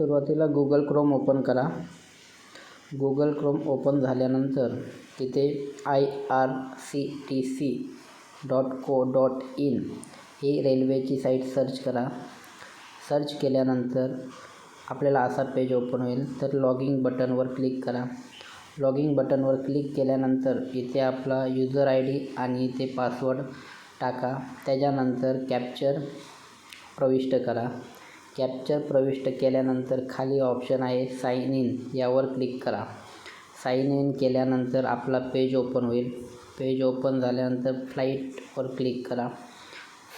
सुरुवातीला Google Chrome open करा. Google Chrome open झाल्यानंतर तिथे I R C T C dot co dot in ही रेल्वेची साईट सर्च करा. सर्च केल्यानंतर आपल्याला असा पेज ओपन होईल. तर लॉगिंग बटनवर क्लिक करा. लॉगिंग बटनवर क्लिक केल्यानंतर इथे आपला युजर आय डी आणि इथे पासवर्ड टाका. त्याच्यानंतर कॅप्चर प्रविष्ट करा. कॅप्चर प्रविष्ट केल्यानंतर खाली ऑप्शन आहे साइन इन. यावर क्लिक करा. साइन इन केल्यानंतर आपला पेज ओपन होईल. पेज ओपन झाल्यानंतर फ्लाईटवर क्लिक करा.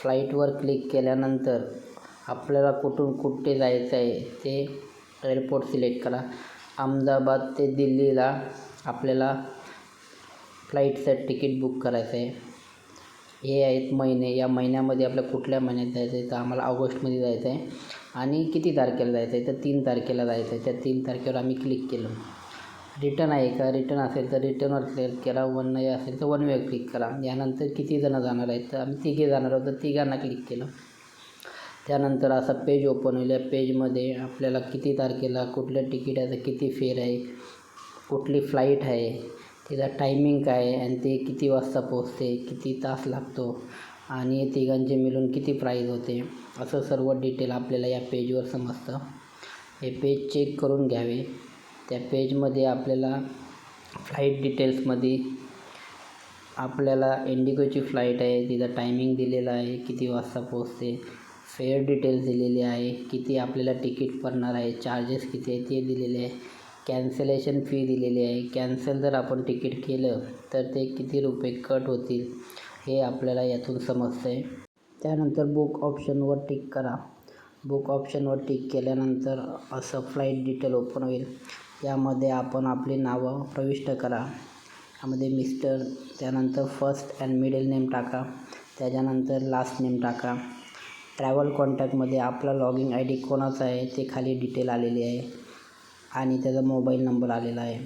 फ्लाईटवर क्लिक केल्यानंतर आपल्याला कुठून कुठे जायचं आहे ते एअरपोर्ट सिलेक्ट करा. अहमदाबाद ते दिल्लीला आपल्याला फ्लाईटचं तिकीट बुक करायचं आहे. हे आहेत महिने. या महिन्यामध्ये आपल्या कुठल्या महिन्यात जायचं आहे तर आम्हाला ऑगस्टमध्ये जायचं आहे. आणि किती तारखेला जायचं आहे तर तीन तारखेला जायचं आहे त्या तीन तारखेवर आम्ही क्लिक केलं. रिटर्न आहे का? रिटर्न असेल तर रिटर्नवर क्लिक करा. वन नाही असेल तर वन वे क्लिक करा. यानंतर किती जणं जाणार आहेत? तर आम्ही तिघे जाणार आहोत. तर तिघांना क्लिक केलं. त्यानंतर असा पेज ओपन होईल. या पेजमध्ये आपल्याला किती तारखेला कुठलं तिकीट आहे तर किती फेर आहे कुठली फ्लाईट आहे तिचा टायमिंग काय आहे आणि ते किती वाजता पोचते किती तास लागतो आणि तिघांचे मिळून किती प्राईज होते? असं सर्व डिटेल आपल्याला या पेजवर समजतं. हे पेज चेक करून घ्यावे. त्या पेजमध्ये आपल्याला फ्लाईट डिटेल्समध्ये आपल्याला इंडिगोची फ्लाईट आहे तिचा टायमिंग दिलेला आहे किती वाजता पोचते फेअर डिटेल्स दिलेली आहे किती आपल्याला तिकीट पडणार आहे चार्जेस किती आहे ते दिलेले आहे कॅन्सलेशन फी दिलेली आहे. कॅन्सल जर आपण तिकीट केलं तर ते किती रुपये कट होतील? हे आपल्याला यातून समजतं आहे त्यानंतर बुक ऑप्शनवर टिक करा. बुक ऑप्शनवर टिक केल्यानंतर असं फ्लाईट डिटेल ओपन होईल. यामध्ये आपण आपली नावं प्रविष्ट करा. यामध्ये मिस्टर त्यानंतर फर्स्ट अँड मिडल नेम टाका. त्याच्यानंतर लास्ट नेम टाका. ट्रॅव्हल कॉन्टॅक्टमध्ये आपला लॉगिंग आय डी कोणाचा आहे ते खाली डिटेल आलेली आहे. आणि त्याचा मोबाईल नंबर आलेला आहे.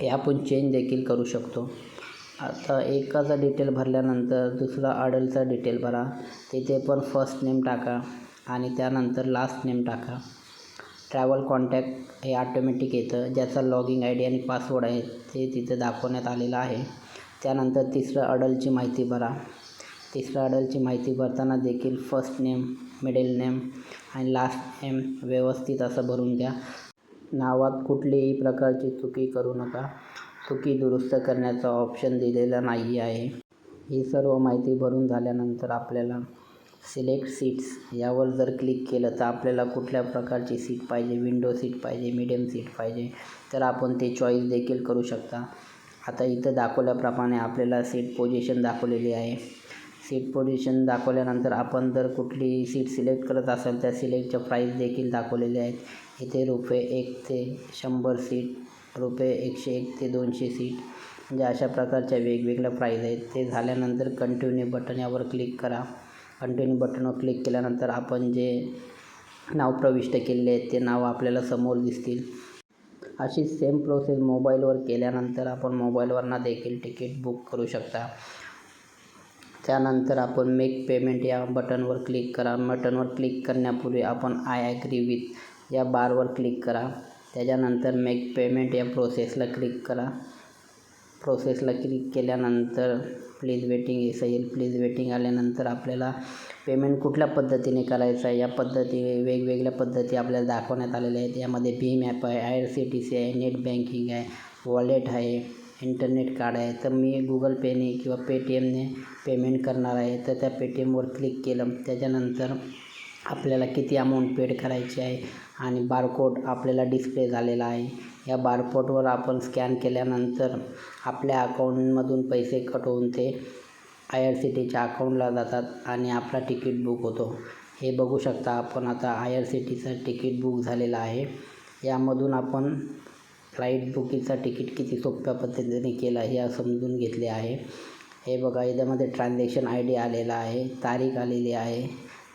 हे आपण चेंज देखील करू शकतो. आता एकाचा डिटेल भरल्यानंतर दुसरा अडलचा डिटेल भरा. तिथे पण फर्स्ट नेम टाका आणि त्यानंतर लास्ट नेम टाका. ट्रॅव्हल कॉन्टॅक्ट हे ऑटोमॅटिक येतं. ज्याचा लॉगिंग आय डी आणि पासवर्ड आहे ते तिथे दाखवण्यात आलेलं आहे. त्यानंतर तिसरं अडलची माहिती भरा. तिसऱ्या अडलची माहिती भरताना देखील फर्स्ट नेम मिडल नेम आणि लास्ट नेम व्यवस्थित असं भरून द्या नावात कुठलीही प्रकारची चुकी करू नका. चुकी दुरुस्त करण्याचा ऑप्शन दिलेला नाही आहे. ही सर्व माहिती भरून झाल्यानंतर आपल्याला सिलेक्ट सीट्स यावर जर क्लिक केलं तर आपल्याला कुठल्या प्रकारची सीट पाहिजे? विंडो सीट पाहिजे? मीडियम सीट पाहिजे? तर आपण ते चॉईस देखील करू शकता. आता इथं दाखवल्याप्रमाणे आपल्याला सीट पोझिशन दाखवलेली आहे. सीट पोझिशन दाखवल्यानंतर आपण जर कुठली सीट सिलेक्ट करत असाल त्या सिलेक्टच्या प्राईस देखील दाखवलेले आहेत. इथे रुपये एक ते शंभर सीट रुपये एकशे एक ते दोनशे सीट. म्हणजे अशा प्रकारच्या वेगवेगळ्या प्राईज आहेत. ते झाल्यानंतर कंटिन्यू बटन यावर क्लिक करा. कंटिन्यू बटनवर क्लिक केल्यानंतर आपण जे नाव प्रविष्ट केलेले आहे ते नाव आपल्याला समोर दिसतील. अशी सेम प्रोसेस मोबाईलवर केल्यानंतर आपण मोबाईलवरनं देखील तिकीट बुक करू शकता. त्यानंतर आपण मेक पेमेंट या बटनवर क्लिक करा. बटनवर क्लिक करण्यापूर्वी आपण आय ॲग्री विथ या बारवर क्लिक करा. त्याच्यानंतर मेक पेमेंट या प्रोसेसला क्लिक करा. प्रोसेसला क्लिक केल्यानंतर प्लीज वेटिंग असं येईल प्लीज वेटिंग आल्यानंतर आपल्याला पेमेंट कुठल्या पद्धतीने करायचं आहे? या पद्धती वेगवेगळ्या पद्धती आपल्याला दाखवण्यात आलेल्या आहेत. यामध्ये भीम ॲप आहे I R C T C आहे नेट बँकिंग आहे वॉलेट आहे इंटरनेट कार्ड आहे. तर मी गुगल पेने किंवा पेटीएमने पेमेंट करणार आहे. तर त्या पेटीएमवर क्लिक केलं. त्याच्यानंतर आपल्याला किती अमाऊंट पेड करायची आहे आणि बारकोड आपल्याला डिस्प्ले झालेला आहे. या बारकोडवर आपण स्कॅन केल्यानंतर आपल्या अकाउंटमधून पैसे कट होऊन ते आय आर सी टीच्या अकाउंटला जातात आणि आपला तिकीट बुक होतो. हे बघू शकता आपण आता आय आर सी टीचं तिकीट बुक झालेलं आहे. यामधून आपण फ्लाईट बुकिंगचं तिकीट किती सोप्या पद्धतीने केलं हे समजून घेतले आहे. हे बघा याच्यामध्ये ट्रान्झॅक्शन आय डी आलेला आहे तारीख आलेली आहे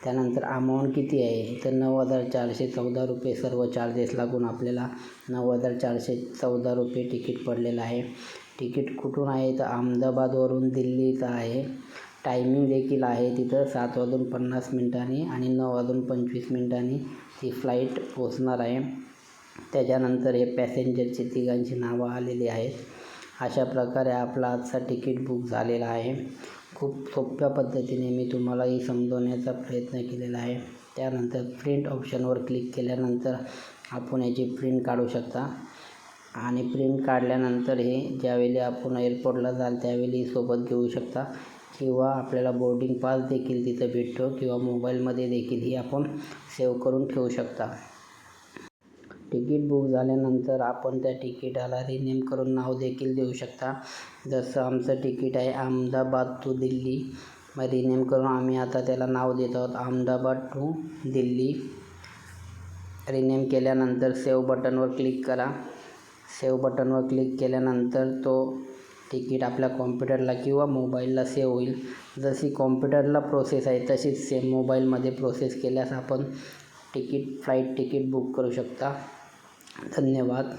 त्यानंतर अमाऊंट किती आहे? तर नऊ हजार चारशे चौदा रुपये सर्व चार्जेस लागून आपल्याला नऊ हजार चारशे चौदा रुपये तिकीट पडलेलं आहे. तिकीट कुठून आहे? तर अहमदाबादवरून दिल्लीचं आहे. टायमिंग देखील आहे तिथं. सात वाजून पन्नास मिनटांनी आणि नऊ वाजून पंचवीस मिनटांनी ती फ्लाईट पोचणार आहे. त्याच्यानंतर हे पॅसेंजरची तिघांची नावं आलेली आहेत. अशा प्रकारे आपला आजचा तिकीट बुक झालेला आहे. खूप सोप्या पद्धतीने मी तुम्हालाही समजवण्याचा प्रयत्न केलेला आहे. त्यानंतर प्रिंट ऑप्शनवर क्लिक केल्यानंतर आपण याची प्रिंट काढू शकता. आणि प्रिंट काढल्यानंतर हे ज्यावेळी आपण एअरपोर्टला जाल त्यावेळी सोबत घेऊ शकता. किंवा आपल्याला बोर्डिंग पास देखील तिथं भेटतो किंवा मोबाईलमध्ये देखील ही आपण सेव्ह करून ठेवू शकता. तिकीट बुक झाल्यानंतर आपण त्या तिकिटाला रिनेम करून नाव देखील देऊ शकता. जसं आमचं तिकीट आहे अहमदाबाद टू दिल्ली. मग रिनेम करून आम्ही आता त्याला नाव देत आहोत अहमदाबाद टू दिल्ली. रिनेम केल्यानंतर सेव्ह बटनवर क्लिक करा. सेव्ह बटनवर क्लिक केल्यानंतर तो तिकीट आपल्या कॉम्प्युटरला किंवा मोबाईलला सेव्ह होईल. जशी कॉम्प्युटरला प्रोसेस आहे तशीच सेम मोबाईलमध्ये प्रोसेस केल्यास आपण तिकीट फ्लाईट तिकीट बुक करू शकता. धन्यवाद.